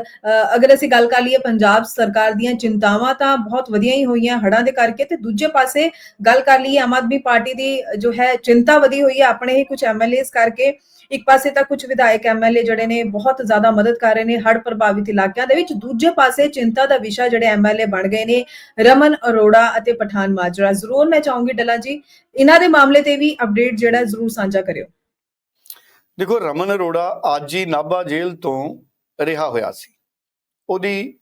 ਅਗਰ ਅਸੀਂ ਗੱਲ ਕਰ ਲਈਏ ਪੰਜਾਬ ਸਰਕਾਰ ਦੀਆਂ ਚਿੰਤਾਵਾਂ ਤਾਂ ਬਹੁਤ ਵਧੀਆ ਹੀ ਹੋਈਆਂ ਹੜਾਂ ਦੇ ਕਰਕੇ ਤੇ ਦੂਜੇ ਪਾਸੇ ਗੱਲ ਕਰ ਲਈਏ ਆਮ ਆਦਮੀ ਪਾਰਟੀ ਦੀ ਜੋ ਹੈ ਚਿੰਤਾ ਵਧੀ ਹੋਈ ਹੈ, ਆਪਣੇ ਹੀ ਕੁਝ ਐਮਐਲਏਸ ਕਰਕੇ ਇੱਕ ਪਾਸੇ ਤਾਂ ਕੁਝ ਵਿਧਾਇਕ ਐਮਐਲਏ ਜਿਹੜੇ ਨੇ ਬਹੁਤ ਜ਼ਿਆਦਾ ਮਦਦ ਕਰ ਰਹੇ ਨੇ ਹੜ ਪ੍ਰਭਾਵਿਤ ਇਲਾਕਿਆਂ ਦੇ ਵਿੱਚ, ਦੂਜੇ ਪਾਸੇ ਚਿੰਤਾ ਦਾ ਵਿਸ਼ਾ ਜਿਹੜੇ ਐਮਐਲਏ ਬਣ ਗਏ ਨੇ, ਰਮਨ ਅਰੋੜਾ ਅਤੇ ਪਠਾਨ ਮਾਜਰਾ। ਜ਼ਰੂਰ ਮੈਂ ਚਾਹੂੰਗੀ ਡੱਲਾ ਜੀ, ਇਹਨਾਂ ਦੇ ਮਾਮਲੇ ਤੇ ਵੀ ਅਪਡੇਟ ਜਿਹੜਾ ਜ਼ਰੂਰ ਸਾਂਝਾ ਕਰਿਓ। ਦੇਖੋ, ਰਮਨ ਅਰੋੜਾ ਅੱਜ ਹੀ ਨਾਭਾ ਜੇਲ੍ਹ ਤੋਂ ਰਿਹਾ ਹੋਇਆ ਸੀ। ਉਹਦੀ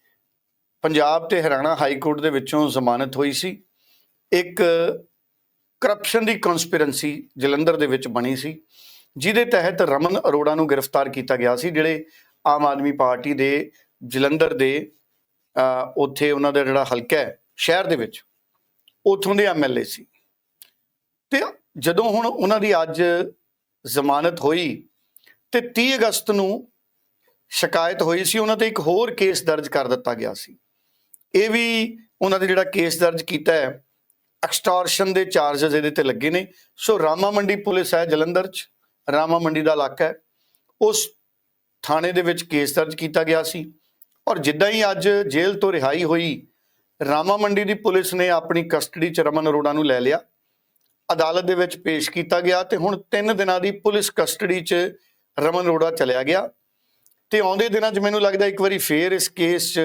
ਪੰਜਾਬ ਤੇ ਹਰਿਆਣਾ ਹਾਈ ਕੋਰਟ ਦੇ ਵਿੱਚੋਂ ਜ਼ਮਾਨਤ ਹੋਈ ਸੀ। ਇੱਕ ਕਰਪਸ਼ਨ ਦੀ ਕਨਸਪੀਰੈਂਸੀ ਜਲੰਧਰ ਦੇ ਵਿੱਚ ਬਣੀ ਸੀ। ਜਿਹਦੇ ਤਹਿਤ ਰਮਨ ਅਰੋੜਾ ਨੂੰ ਗ੍ਰਿਫਤਾਰ ਕੀਤਾ ਗਿਆ ਸੀ, ਜਿਹੜੇ ਆਮ ਆਦਮੀ ਪਾਰਟੀ ਦੇ ਜਲੰਧਰ ਦੇ ਉੱਥੇ ਉਹਨਾਂ ਦਾ ਜਿਹੜਾ ਹਲਕਾ ਹੈ, ਸ਼ਹਿਰ ਦੇ ਵਿੱਚ, ਉੱਥੋਂ ਦੇ ਐਮਐਲਏ ਸੀ। ਤੇ ਜਦੋਂ ਹੁਣ ਉਹਨਾਂ ਦੀ ਅੱਜ ਜ਼ਮਾਨਤ ਹੋਈ ਤੇ 30 ਅਗਸਤ ਨੂੰ ਸ਼ਿਕਾਇਤ ਹੋਈ ਸੀ, ਉਹਨਾਂ ਤੇ ਇੱਕ ਹੋਰ ਕੇਸ ਦਰਜ ਕਰ ਦਿੱਤਾ ਗਿਆ ਸੀ। ਇਹ ਵੀ ਉਹਨਾਂ ਦੇ ਜਿਹੜਾ ਕੇਸ ਦਰਜ ਕੀਤਾ ਹੈ, ਐਕਸਟੋਰਸ਼ਨ ਦੇ ਚਾਰजेस ਇਹਦੇ ਤੇ ਲੱਗੇ ਨੇ। ਸੋ ਰਾਮਾ ਮੰਡੀ ਪੁਲਿਸ ਹੈ ਜਲੰਧਰ ਚ। ਰਾਮਾ ਮੰਡੀ ਦਾ ਇਲਾਕਾ ਹੈ। ਉਸ ਥਾਣੇ ਦੇ ਵਿੱਚ ਕੇਸ ਦਰਜ ਕੀਤਾ ਗਿਆ ਸੀ ਔਰ ਜਿੱਦਾਂ ਹੀ ਅੱਜ ਜੇਲ੍ਹ ਤੋਂ ਰਿਹਾਈ ਹੋਈ ਰਾਮਾ ਮੰਡੀ ਦੀ ਪੁਲਿਸ ਨੇ ਆਪਣੀ ਕਸਟਡੀ ਚ ਰਮਨ ਅਰੋੜਾ ਨੂੰ ਲੈ ਲਿਆ। ਅਦਾਲਤ ਦੇ ਵਿੱਚ ਪੇਸ਼ ਕੀਤਾ ਗਿਆ ਤੇ ਹੁਣ 3 ਦਿਨਾਂ ਦੀ ਪੁਲਿਸ ਕਸਟਡੀ 'ਚ ਰਮਨ ਅਰੋੜਾ ਚਲਿਆ ਗਿਆ। ਤੇ ਆਉਂਦੇ ਦਿਨਾਂ 'ਚ ਮੈਨੂੰ ਲੱਗਦਾ ਇੱਕ ਵਾਰੀ ਫੇਰ ਇਸ ਕੇਸ 'ਚ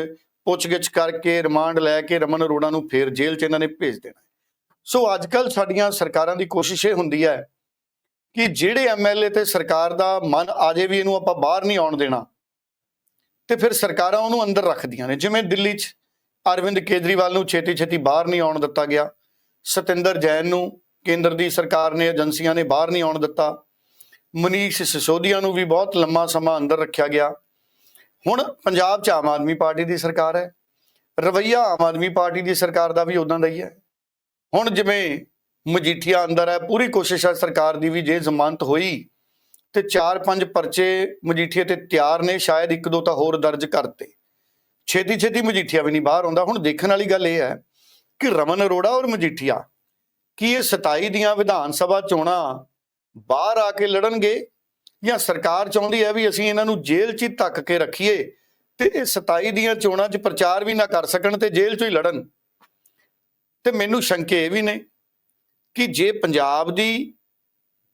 ਪੁੱਛਗਿੱਛ ਕਰਕੇ ਰਿਮਾਂਡ ਲੈ ਕੇ ਰਮਨ ਅਰੋੜਾ ਨੂੰ ਫੇਰ ਜੇਲ੍ਹ 'ਚ ਇਹਨਾਂ ਨੇ ਭੇਜ ਦੇਣਾ ਸੋ ਅੱਜ ਕੱਲ ਸਾਡੀਆਂ ਸਰਕਾਰਾਂ ਦੀ ਕੋਸ਼ਿਸ਼ ਇਹ ਹੁੰਦੀ ਹੈ ਕਿ ਜਿਹੜੇ ਐਮਐਲਏ ਤੇ ਸਰਕਾਰ ਦਾ ਮਨ ਆਜੇ ਵੀ ਇਹਨੂੰ ਆਪਾਂ ਬਾਹਰ ਨਹੀਂ ਆਉਣ ਦੇਣਾ, ਤੇ ਫਿਰ ਸਰਕਾਰਾਂ ਉਹਨੂੰ ਅੰਦਰ ਰੱਖਦੀਆਂ ਨੇ। ਜਿਵੇਂ ਦਿੱਲੀ 'ਚ ਅਰਵਿੰਦ ਕੇਜਰੀਵਾਲ ਨੂੰ ਛੇਤੀ ਛੇਤੀ ਬਾਹਰ ਨਹੀਂ ਆਉਣ ਦਿੱਤਾ ਗਿਆ, ਸਤਿੰਦਰ ਜੈਨ ਨੂੰ ਕੇਂਦਰ ਦੀ ਸਰਕਾਰ ਨੇ, ਏਜੰਸੀਆਂ ਨੇ ਬਾਹਰ ਨਹੀਂ ਆਉਣ ਦਿੱਤਾ, ਮਨੀਸ਼ ਸਿਸੋਦੀਆ ਨੂੰ ਵੀ ਬਹੁਤ ਲੰਮਾ ਸਮਾਂ ਅੰਦਰ ਰੱਖਿਆ ਗਿਆ। ਹੁਣ ਪੰਜਾਬ 'ਚ ਆਮ ਆਦਮੀ ਪਾਰਟੀ ਦੀ ਸਰਕਾਰ ਹੈ, ਰਵਈਆ ਆਮ ਆਦਮੀ ਪਾਰਟੀ ਦੀ ਸਰਕਾਰ ਦਾ ਵੀ ਉਦਾਂ ਦਾ ਹੀ ਹੈ। ਹੁਣ ਜਿਵੇਂ ਮਜੀਠੀਆ ਅੰਦਰ ਹੈ, ਪੂਰੀ ਕੋਸ਼ਿਸ਼ ਹੈ ਸਰਕਾਰ ਦੀ ਵੀ ਜੇ ਜ਼ਮਾਨਤ ਹੋਈ ਤੇ 4-5 ਪਰਚੇ ਮਜੀਠੀਏ ਤੇ ਤਿਆਰ ਨੇ, ਸ਼ਾਇਦ ਇੱਕ ਦੋ ਤਾਂ ਹੋਰ ਦਰਜ ਕਰਤੇ। ਛੇਤੀ ਛੇਤੀ ਮਜੀਠੀਆ ਵੀ ਨਹੀਂ ਬਾਹਰ ਆਉਂਦਾ। ਹੁਣ ਦੇਖਣ ਵਾਲੀ ਗੱਲ ਇਹ ਹੈ ਕਿ ਰਮਨ ਅਰੋੜਾ ਔਰ ਮਜੀਠੀਆ ਕੀ ਇਹ 27 ਦੀਆਂ ਵਿਧਾਨ ਸਭਾ ਚੋਣਾਂ ਬਾਹਰ ਆ ਕੇ ਲੜਨਗੇ ਜਾਂ ਸਰਕਾਰ ਚਾਹੁੰਦੀ ਹੈ ਵੀ ਅਸੀਂ ਇਹਨਾਂ ਨੂੰ ਜੇਲ੍ਹ 'ਚ ਹੀ ਧੱਕ ਕੇ ਰੱਖੀਏ ਤੇ ਇਹ 27 ਦੀਆਂ ਚੋਣਾਂ 'ਚ ਪ੍ਰਚਾਰ ਵੀ ਨਾ ਕਰ ਸਕਣ ਤੇ ਜੇਲ੍ਹ 'ਚੋਂ ਹੀ ਲੜਨ? ਤੇ ਮੈਨੂੰ ਸ਼ੰਕੇ ਇਹ ਵੀ ਨੇ ਕਿ ਜੇ ਪੰਜਾਬ ਦੀ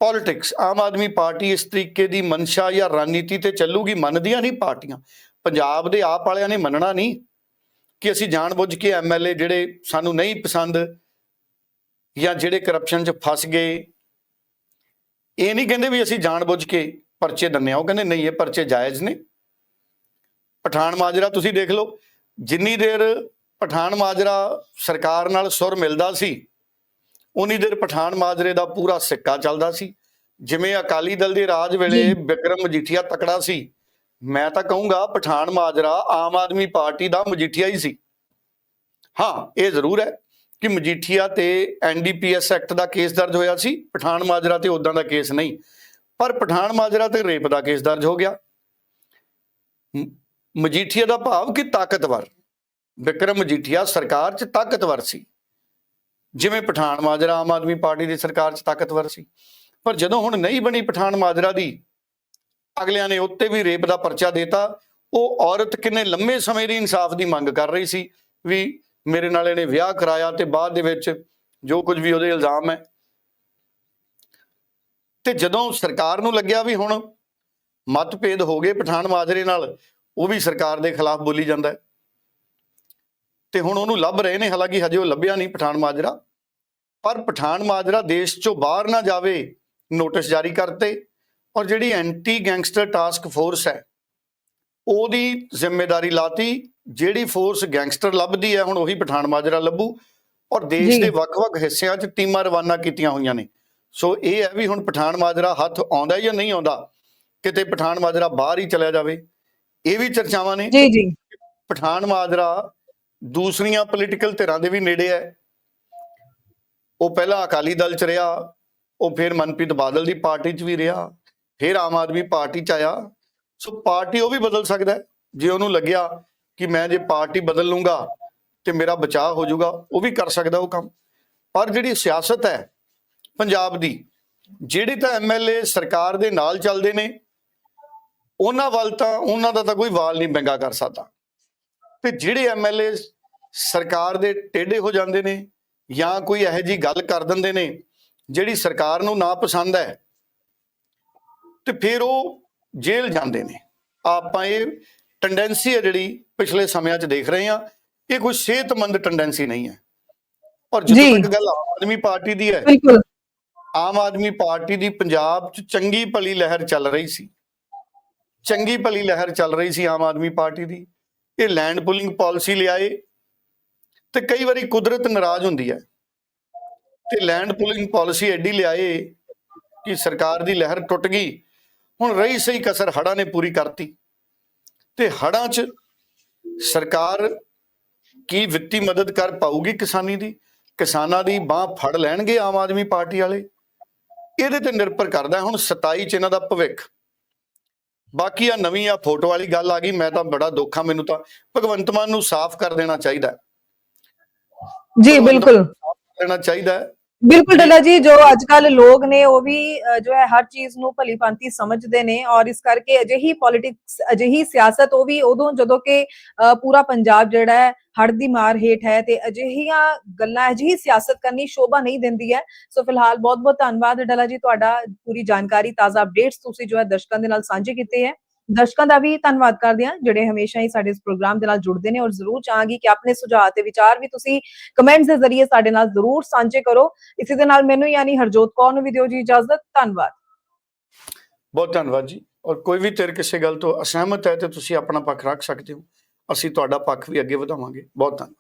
ਪੋਲਿਟਿਕਸ ਆਮ ਆਦਮੀ ਪਾਰਟੀ ਇਸ ਤਰੀਕੇ ਦੀ ਮਨਸ਼ਾ ਜਾਂ ਰਣਨੀਤੀ ਤੇ ਚੱਲੂਗੀ, ਮੰਨਦੀਆਂ ਨਹੀਂ ਪਾਰਟੀਆਂ। ਪੰਜਾਬ ਦੇ ਆਪ ਵਾਲਿਆਂ ਨੇ ਮੰਨਣਾ ਨਹੀਂ ਕਿ ਅਸੀਂ ਜਾਣਬੁੱਝ ਕੇ ਐਮਐਲਏ ਜਿਹੜੇ ਸਾਨੂੰ ਨਹੀਂ ਪਸੰਦ ਜਾਂ ਜਿਹੜੇ ਕਰਪਸ਼ਨ 'ਚ ਫਸ ਗਏ। ਇਹ ਨਹੀਂ ਕਹਿੰਦੇ ਵੀ ਅਸੀਂ ਜਾਣਬੁੱਝ ਕੇ ਪਰਚੇ ਦੰਨੇ ਆ ਉਹ ਕਹਿੰਦੇ ਨਹੀਂ, ਇਹ ਪਰਚੇ ਜਾਇਜ਼ ਨੇ। ਪਠਾਨ ਮਾਜਰਾ, ਤੁਸੀਂ ਦੇਖ ਲਓ, ਜਿੰਨੀ ਦੇਰ ਪਠਾਨ ਮਾਜਰਾ ਸਰਕਾਰ ਨਾਲ ਸੁਰ ਮਿਲਦਾ ਸੀ ਉਨੀ ਦੇਰ ਪਠਾਨ ਮਾਜਰੇ ਦਾ ਪੂਰਾ ਸਿੱਕਾ ਚੱਲਦਾ ਸੀ। ਜਿਵੇਂ ਅਕਾਲੀ ਦਲ ਦੇ ਰਾਜ ਵੇਲੇ ਜੀ। ਵਿਕਰਮ ਮਜੀਠੀਆ ਤਕੜਾ ਸੀ ਮੈਂ ਤਾਂ ਕਹੂੰਗਾ ਪਠਾਨ ਮਾਜਰਾ ਆਮ ਆਦਮੀ ਪਾਰਟੀ ਦਾ ਮਜੀਠੀਆ ਹੀ ਸੀ। ਹਾਂ ਇਹ ਜ਼ਰੂਰ ਹੈ ਕਿ ਮਜੀਠੀਆ ਤੇ ਐਨਡੀਪੀਐਸ ਐਕਟ ਦਾ ਕੇਸ ਦਰਜ ਹੋਇਆ ਸੀ। ਪਠਾਨ ਮਾਜਰਾ ਤੇ ਉਦਾਂ ਦਾ ਕੇਸ ਨਹੀਂ ਪਰ ਪਠਾਨ ਮਾਜਰਾ ਤੇ ਰੇਪ ਦਾ ਕੇਸ ਦਰਜ ਹੋ ਗਿਆ। ਮਜੀਠੀਆ ਦਾ ਭਾਵ ਕਿ ਤਾਕਤਵਰ। ਵਿਕਰਮ ਮਜੀਠੀਆ ਸਰਕਾਰ 'ਚ ਤਾਕਤਵਰ ਸੀ। ਜਿਵੇਂ ਪਠਾਨ ਮਾਜਰਾ ਆਮ ਆਦਮੀ ਪਾਰਟੀ ਦੀ ਸਰਕਾਰ 'ਚ ਤਾਕਤਵਰ ਸੀ। ਪਰ ਜਦੋਂ ਹੁਣ ਨਹੀਂ ਬਣੀ ਪਠਾਨ ਮਾਜਰਾ ਦੀ, ਅਗਲਿਆਂ ਨੇ ਉੱਤੇ ਵੀ ਰੇਪ ਦਾ ਪਰਚਾ ਦੇਤਾ। ਉਹ ਔਰਤ ਕਿੰਨੇ ਲੰਮੇ ਸਮੇਂ ਦੀ ਇਨਸਾਫ ਦੀ ਮੰਗ ਕਰ ਰਹੀ ਸੀ ਵੀ ਮੇਰੇ ਨਾਲ ਇਹਨੇ ਵਿਆਹ ਕਰਾਇਆ ਤੇ ਬਾਅਦ ਦੇ ਵਿੱਚ ਜੋ ਕੁਝ ਵੀ ਉਹਦੇ ਇਲਜ਼ਾਮ ਹੈ। ਤੇ ਜਦੋਂ ਸਰਕਾਰ ਨੂੰ ਲੱਗਿਆ ਵੀ ਹੁਣ ਮਤਭੇਦ ਹੋ ਗਏ ਪਠਾਨ ਮਾਜਰੇ ਨਾਲ, ਉਹ ਵੀ ਸਰਕਾਰ ਦੇ ਖਿਲਾਫ ਬੋਲੀ ਜਾਂਦਾ ਹੈ। ਤੇ ਹੁਣ ਉਹਨੂੰ ਲੱਭ ਰਹੇ ਨੇ ਹਾਲਾਂਕਿ ਹਜੇ ਉਹ ਲੱਭਿਆ ਨਹੀਂ ਪਠਾਨ ਮਾਜਰਾ। ਪਰ ਪਠਾਨ ਮਾਜਰਾ ਦੇਸ਼ ਚੋਂ ਬਾਹਰ ਨਾ ਜਾਵੇ ਨੋਟਿਸ ਜਾਰੀ ਕਰਤੇ ਔਰ ਜਿਹੜੀ ਐਂਟੀ ਗੈਂਗਸਟਰ ਟਾਸਕ ਫੋਰਸ ਹੈ ਉਹਦੀ ਜ਼ਿੰਮੇਵਾਰੀ ਲਾਤੀ ਜਿਹੜੀ ਫੋਰਸ ਗੈਂਗਸਟਰ ਲੱਭਦੀ ਹੈ ਹੁਣ ਉਹੀ ਪਠਾਨ ਮਾਜਰਾ ਲੱਭੂ ਔਰ ਦੇਸ਼। ਦੇ ਵੱਖ-ਵੱਖ ਹਿੱਸਿਆਂ 'ਚ ਟੀਮਾਂ ਰਵਾਨਾ ਕੀਤੀਆਂ ਹੋਈਆਂ ਨੇ। ਸੋ ਇਹ ਹੈ ਵੀ ਹੁਣ ਪਠਾਨ ਮਾਜਰਾ ਹੱਥ ਆਉਂਦਾ ਜਾਂ ਨਹੀਂ ਆਉਂਦਾ ਕਿਤੇ ਪਠਾਨ ਮਾਜਰਾ ਬਾਹਰ ਹੀ ਚਲਿਆ ਜਾਵੇ ਇਹ ਵੀ ਚਰਚਾਵਾਂ ਨੇ। ਜੀ ਜੀ। ਪਠਾਨ ਮਾਜਰਾ ਦੂਸਰੀਆਂ ਪੋਲੀਟੀਕਲ ਧਿਰਾਂ ਦੇ ਵੀ ਨੇੜੇ ਹੈ। ਉਹ ਪਹਿਲਾਂ ਅਕਾਲੀ ਦਲ ਚ ਰਿਹਾ, ਉਹ ਫਿਰ ਮਨਪ੍ਰੀਤ ਬਾਦਲ ਦੀ ਪਾਰਟੀ ਚ ਵੀ ਰਿਹਾ, ਫਿਰ ਆਮ ਆਦਮੀ ਪਾਰਟੀ ਚ ਆਇਆ। ਸੋ ਪਾਰਟੀ ਉਹ ਵੀ ਬਦਲ ਸਕਦਾ ਹੈ। ਜੇ ਉਹਨੂੰ ਲੱਗਿਆ ਕਿ ਮੈਂ ਜੇ ਪਾਰਟੀ ਬਦਲ ਲੂੰਗਾ ਤੇ ਮੇਰਾ ਬਚਾਅ ਹੋ ਜਾਊਗਾ, ਉਹ ਵੀ ਕਰ ਸਕਦਾ ਉਹ ਕੰਮ। ਪਰ ਜਿਹੜੀ ਸਿਆਸਤ ਹੈ ਪੰਜਾਬ ਦੀ, ਜਿਹੜੇ ਤਾਂ ਐਮਐਲਏ ਸਰਕਾਰ ਦੇ ਨਾਲ ਚੱਲਦੇ ਨੇ, ਉਹਨਾਂ ਵੱਲ ਤਾਂ, ਉਹਨਾਂ ਦਾ ਤਾਂ ਕੋਈ ਵਾਲ ਨਹੀਂ ਬੰਗਾ ਕਰ ਸਕਦਾ। ਤੇ ਜਿਹੜੇ ਐਮਐਲਏ ਸਰਕਾਰ ਦੇ ਟੇਢੇ ਹੋ ਜਾਂਦੇ ਨੇ ਜਾਂ ਕੋਈ ਇਹੋ ਜੀ ਗੱਲ ਕਰ ਦਿੰਦੇ ਨੇ ਜਿਹੜੀ ਸਰਕਾਰ ਨੂੰ ਨਾ ਪਸੰਦ ਹੈ ਤੇ ਫਿਰ ਉਹ ਜੇਲ੍ਹ ਜਾਂਦੇ ਨੇ। ਆਪਾਂ ਇਹ ਟੈਂਡੈਂਸੀ ਹੈ ਜਿਹੜੀ ਪਿਛਲੇ ਸਮਿਆਂ 'ਚ ਦੇਖ ਰਹੇ ਹਾਂ ਇਹ ਕੋਈ ਸਿਹਤਮੰਦ ਟੈਂਡੈਂਸੀ ਨਹੀਂ ਹੈ। ਔਰ ਜਦੋਂ। ਤੱਕ ਗੱਲ ਆਮ ਆਦਮੀ ਪਾਰਟੀ ਦੀ ਹੈ ਬਿਲਕੁਲ। ਆਮ ਆਦਮੀ ਪਾਰਟੀ ਦੀ ਪੰਜਾਬ 'ਚ ਚੰਗੀ ਭਲੀ ਲਹਿਰ ਚੱਲ ਰਹੀ ਸੀ। ਚੰਗੀ ਭਲੀ ਲਹਿਰ ਚੱਲ ਰਹੀ ਸੀ ਆਮ ਆਦਮੀ ਪਾਰਟੀ ਦੀ। ਇਹ ਲੈਂਡ ਪੁਲਿੰਗ ਪਾਲਿਸੀ ਲਿਆਏ ਤੇ ਕਈ ਵਾਰੀ ਕੁਦਰਤ ਨਾਰਾਜ਼ ਹੁੰਦੀ ਹੈ। ਤੇ ਲੈਂਡ ਪੁਲਿੰਗ ਪਾਲਿਸੀ ਐਡੀ ਲਿਆਏ ਕਿ ਸਰਕਾਰ ਦੀ ਲਹਿਰ ਟੁੱਟ ਗਈ। ਹੁਣ ਰਹੀ ਸਹੀ ਕਸਰ ਹੜਾਂ ਨੇ ਪੂਰੀ ਕਰਤੀ। ਤੇ ਹੜਾਂ 'ਚ ਸਰਕਾਰ ਕੀ ਵਿੱਤੀ ਮਦਦ ਕਰ ਪਾਊਗੀ ਕਿਸਾਨੀ ਦੀ? ਕਿਸਾਨਾਂ ਦੀ ਬਾਹ ਫੜ ਲੈਣਗੇ ਆਮ ਆਦਮੀ ਪਾਰਟੀ ਵਾਲੇ। ਇਹਦੇ ਤੇ ਨਿਰਭਰ ਕਰਦਾ ਹੁਣ 27 ਚ ਇਹਨਾਂ ਦਾ ਭਵਿੱਖ। ਬਾਕੀ ਆ ਨਵੀਂ ਆ ਫੋਟੋ ਵਾਲੀ ਗੱਲ ਆ ਗਈ ਮੈਂ ਤਾਂ ਬੜਾ ਦੁੱਖ ਆ ਮੈਨੂੰ ਤਾਂ ਭਗਵੰਤ ਮਾਨ ਨੂੰ ਸਾਫ਼ ਕਰ ਦੇਣਾ ਚਾਹੀਦਾ। ਜੀ ਬਿਲਕੁਲ ਦੇਣਾ ਚਾਹੀਦਾ। ਬਿਲਕੁਲ ਡੱਲਾ ਜੀ ਜੋ ਅੱਜ ਕੱਲ ਲੋਕ ਨੇ ਉਹ ਵੀ ਜੋ ਹੈ ਹਰ ਚੀਜ਼ ਨੂੰ ਭਲੀ ਭਾਂਤੀ ਸਮਝਦੇ ਨੇ ਔਰ ਇਸ ਕਰਕੇ ਅਜਿਹੀ ਪੋਲਿਟਿਕਸ ਅਜਿਹੀ ਸਿਆਸਤ ਉਹ ਵੀ ਉਦੋਂ ਜਦੋਂ ਕਿ ਅ, ਪੂਰਾ ਪੰਜਾਬ ਜਿਹੜਾ ਹੈ ਹੜ੍ਹ ਦੀ ਮਾਰ ਹੇਠ ਹੈ ਤੇ ਅਜਿਹੀਆਂ ਗੱਲਾਂ ਅਜਿਹੀ ਸਿਆਸਤ ਕਰਨੀ ਸ਼ੋਭਾ ਨਹੀਂ ਦਿੰਦੀ ਹੈ। ਸੋ ਫਿਲਹਾਲ ਬਹੁਤ ਬਹੁਤ ਧੰਨਵਾਦ ਡੱਲਾ ਜੀ ਤੁਹਾਡਾ ਪੂਰੀ ਜਾਣਕਾਰੀ ਤਾਜ਼ਾ ਅਪਡੇਟਸ ਤੁਸੀਂ ਜੋ ਹੈ ਦਰਸ਼ਕਾਂ ਦੇ ਨਾਲ ਸਾਂਝੇ ਕੀਤੇ ਹੈ। ਦਰਸ਼ਕਾਂ ਦਾ ਵੀ ਧੰਨਵਾਦ ਕਰਦੇ ਹਾਂ, ਜਿਹੜੇ ਹਮੇਸ਼ਾ ਹੀ ਸਾਡੇ ਇਸ ਪ੍ਰੋਗਰਾਮ ਦੇ ਨਾਲ ਜੁੜਦੇ ਨੇ ਔਰ ਜ਼ਰੂਰ ਚਾਹਾਂਗੀ ਕਿ ਆਪਣੇ ਸੁਝਾਅ ਤੇ ਵਿਚਾਰ ਵੀ ਤੁਸੀਂ ਕਮੈਂਟਸ ਦੇ ਜ਼ਰੀਏ ਸਾਡੇ ਨਾਲ ਜ਼ਰੂਰ ਸਾਂਝੇ ਕਰੋ। ਇਸੇ ਦੇ ਨਾਲ ਮੈਨੂੰ ਯਾਨੀ ਹਰਜੋਤ ਕੌਰ ਨੂੰ ਵੀ ਦਿਓ ਜੀ ਇਜਾਜ਼ਤ। ਧੰਨਵਾਦ। ਬਹੁਤ ਧੰਨਵਾਦ ਜੀ। ਔਰ ਕੋਈ ਵੀ ਤੇਰੇ ਕਿਸੇ ਗੱਲ ਤੋਂ ਅਸਹਿਮਤ ਹੈ ਤੇ ਤੁਸੀਂ ਆਪਣਾ ਪੱਖ ਰੱਖ ਸਕਦੇ ਹੋ। ਅਸੀਂ ਤੁਹਾਡਾ ਪੱਖ ਵੀ ਅੱਗੇ ਵਧਾਵਾਂਗੇ। ਬਹੁਤ ਧੰਨਵਾਦ।